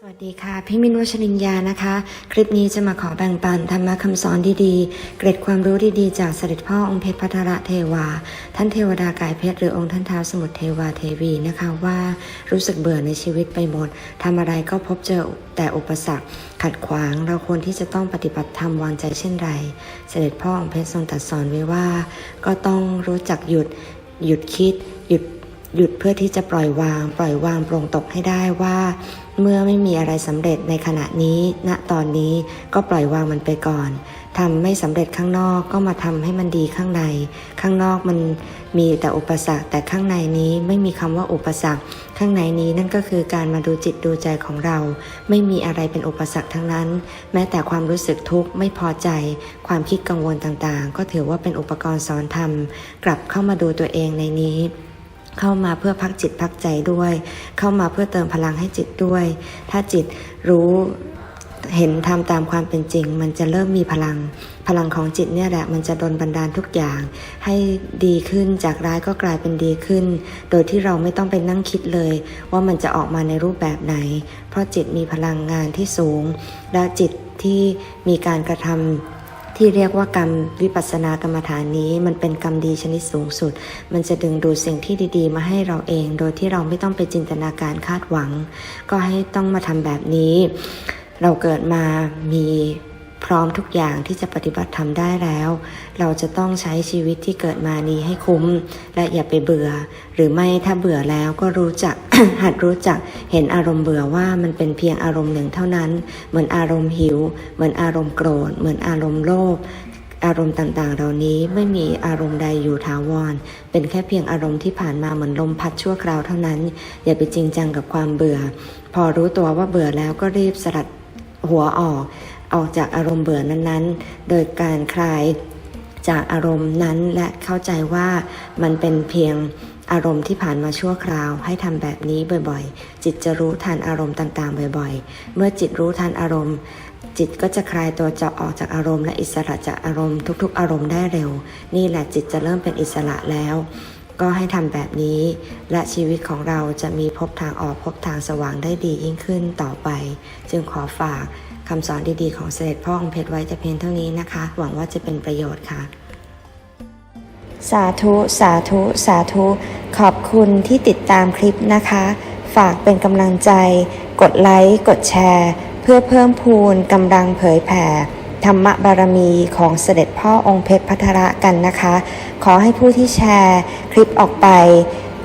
สวัสดีค่ะ พี่มินวชริญญานะคะ คลิปนี้จะมาขอแบ่งปันธรรมะคำสอนดีๆ เกร็ดความรู้ดีๆ จากเสด็จพ่อองค์เพชรพัทระเทวา ท่านเทวดากายเพชรหรือองค์ท่านท้าวสมุทรเทวาเทวีนะคะว่ารู้สึกเบื่อในชีวิตไปหมดทำอะไรก็พบเจอแต่อุปสรรคขัดขวางเราควรที่จะต้องปฏิบัติธรรมวางใจเช่นไร เสด็จพ่อองค์เพชรทรงตรัสสอนไว้ว่า ก็ต้องรู้จักหยุดหยุดคิด หยุด หยุดเพื่อที่จะปล่อยวาง ปล่อยวางปรงตกให้ได้ว่า เมื่อไม่มีอะไรสำเร็จในขณะนี้ ณตอนนี้ก็ปล่อยวางมันไปก่อนทำไม่สำเร็จข้างนอกก็มาทำให้มันดีข้างใน ข้างนอกมันมีแต่อุปสรรค แต่ข้างในนี้ไม่มีคำว่าอุปสรรค ข้างในนี้นั่นก็คือการมาดูจิตดูใจของเรา ไม่มีอะไรเป็นอุปสรรคทั้งนั้น แม้แต่ความรู้สึกทุกข์ไม่พอใจ ความคิดกังวลต่างๆ ก็ถือว่าเป็นอุปกรณ์สอนธรรม กลับเข้ามาดูตัวเองในนี้ เข้ามาเพื่อพักจิตพักใจด้วย เข้ามาเพื่อเติมพลังให้จิตด้วย ถ้าจิตรู้เห็นทำตามความเป็นจริง มันจะเริ่มมีพลัง พลังของจิตเนี่ยแหละมันจะดลบันดาลทุกอย่าง ให้ดีขึ้นจากร้ายก็กลายเป็นดีขึ้น โดยที่เราไม่ต้องไปนั่งคิดเลย ว่ามันจะออกมาในรูปแบบไหน เพราะจิตมีพลังงานที่สูง และจิตที่มีการกระทำ ที่เรียกว่ากรรมวิปัสสนากรรมฐานนี้ มันเป็นกรรมดีชนิดสูงสุด มันจะดึงดูดสิ่งที่ดี ๆ มาให้เราเอง โดยที่เราไม่ต้องไปจินตนาการคาดหวัง ก็ให้ต้องมาทำแบบนี้ เราเกิดมามี พร้อมทุกอย่างที่จะปฏิบัติทำได้แล้ว เราจะต้องใช้ชีวิตที่เกิดมานี้ให้คุ้ม และอย่าไปเบื่อ หรือไม่ถ้าเบื่อแล้วก็รู้จัก หัดรู้จักเห็นอารมณ์เบื่อว่ามันเป็นเพียงอารมณ์หนึ่งเท่านั้น เหมือนอารมณ์หิว เหมือนอารมณ์โกรธ เหมือนอารมณ์โลภอารมณ์ต่างๆ เหล่านี้ไม่มีอารมณ์ใดอยู่ถาวร เป็นแค่เพียงอารมณ์ที่ผ่านมาเหมือนลมพัดชั่วคราวเท่านั้น อย่าไปจริงจังกับความเบื่อ พอรู้ตัวว่าเบื่อแล้วก็รีบสลัดหัวออก ออกจากอารมณ์เบื่อนั้นๆ โดยการคลายจากอารมณ์นั้นและเข้าใจว่ามันเป็นเพียงอารมณ์ที่ผ่านมาชั่วคราว ให้ทำแบบนี้บ่อยๆ จิตจะรู้ทันอารมณ์ต่างๆ บ่อยๆ เมื่อจิตรู้ทันอารมณ์ จิตก็จะคลายตัวจะออกจากอารมณ์และอิสระจากอารมณ์ทุกๆ อารมณ์ได้เร็ว นี่แหละจิตจะเริ่มเป็นอิสระแล้ว ก็ให้ทำแบบนี้ และชีวิตของเราจะมีพบทางออกพบทางสว่างได้ดียิ่งขึ้นต่อไป จึงขอฝาก คำสอนดีๆของเสด็จพ่อองค์เพชรไว้แต่เพียงเท่านี้นะคะ หวังว่าจะเป็นประโยชน์ค่ะ สาธุ สาธุ สาธุ ขอบคุณที่ติดตามคลิปนะคะ ฝากเป็นกำลังใจ กดไลค์ กดแชร์ เพื่อเพิ่มพูนกำลังเผยแผ่ ธรรมบารมีของเสด็จพ่อองค์เพชรพัทระกันนะคะ ขอให้ผู้ที่แชร์คลิปออกไป